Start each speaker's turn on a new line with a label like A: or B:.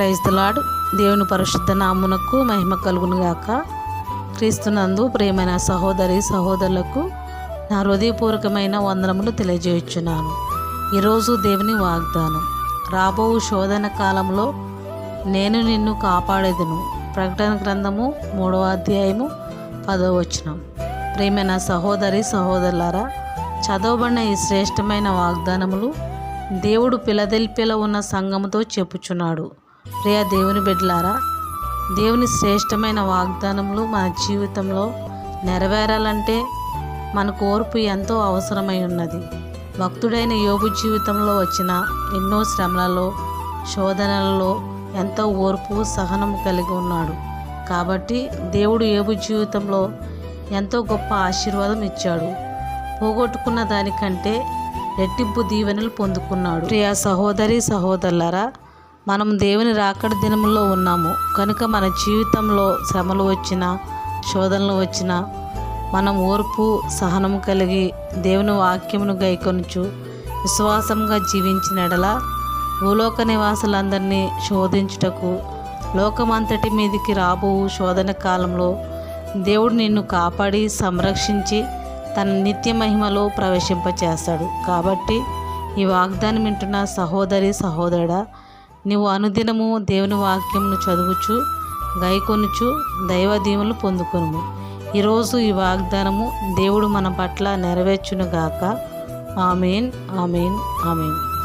A: Praise lord దేవుని పరిశుద్ధ నామునకు మహిమ కలుగునుగాక. క్రీస్తునందు ప్రేమైన సహోదరి సహోదరులకు నా హృదయపూర్వకమైన వందనములు తెలియజేయుచున్నాను. ఈరోజు దేవుని వాగ్దానం రాబో శోధన కాలంలో నేను నిన్ను కాపాడేదను. ప్రకటన గ్రంథము మూడవ అధ్యాయము పదవ వచనం. ప్రేమైన సహోదరి సహోదరులారా చదవబడిన ఈ శ్రేష్టమైన వాగ్దానములు దేవుడు పిలదెల్పిల ఉన్న సంఘముతో చెప్పుచున్నాడు. ప్రియ దేవుని బిడ్డలారా దేవుని శ్రేష్టమైన వాగ్దానములు మన జీవితంలో నెరవేరాలంటే మనకు ఓర్పు ఎంతో అవసరమై ఉన్నది. భక్తుడైన యోగు జీవితంలో వచ్చిన ఎన్నో శ్రమలలో శోధనలలో ఎంతో ఓర్పు సహనం కలిగి ఉన్నాడు. కాబట్టి దేవుడు యోగు జీవితంలో ఎంతో గొప్ప ఆశీర్వాదం ఇచ్చాడు. పోగొట్టుకున్న దానికంటే రెట్టింపు దీవెనలు పొందుకున్నాడు. ప్రియా సహోదరి సహోదరులారా మనం దేవుని రాకడ దినంలో ఉన్నాము. కనుక మన జీవితంలో శ్రమలు వచ్చినా శోధనలు వచ్చినా మనం ఓర్పు సహనం కలిగి దేవుని వాక్యమును గైకొనుచు విశ్వాసంగా జీవించిన భూలోక నివాసులందరినీ శోధించుటకు లోకమంతటి మీదికి రాబో శోధన కాలంలో దేవుడు నిన్ను కాపాడి సంరక్షించి తన నిత్య మహిమలో ప్రవేశింపచేస్తాడు. కాబట్టి ఈ వాగ్దానం వింటున్న సహోదరి సహోదరుడా నీవు అనుదినము దేవుని వాక్యమును చదువుచు గైకొనుచు దైవ దీవులు పొందుకును ఈరోజు ఈ వాగ్దానము దేవుడు మన పట్ల నెరవేర్చునుగాక. Amen amen amen.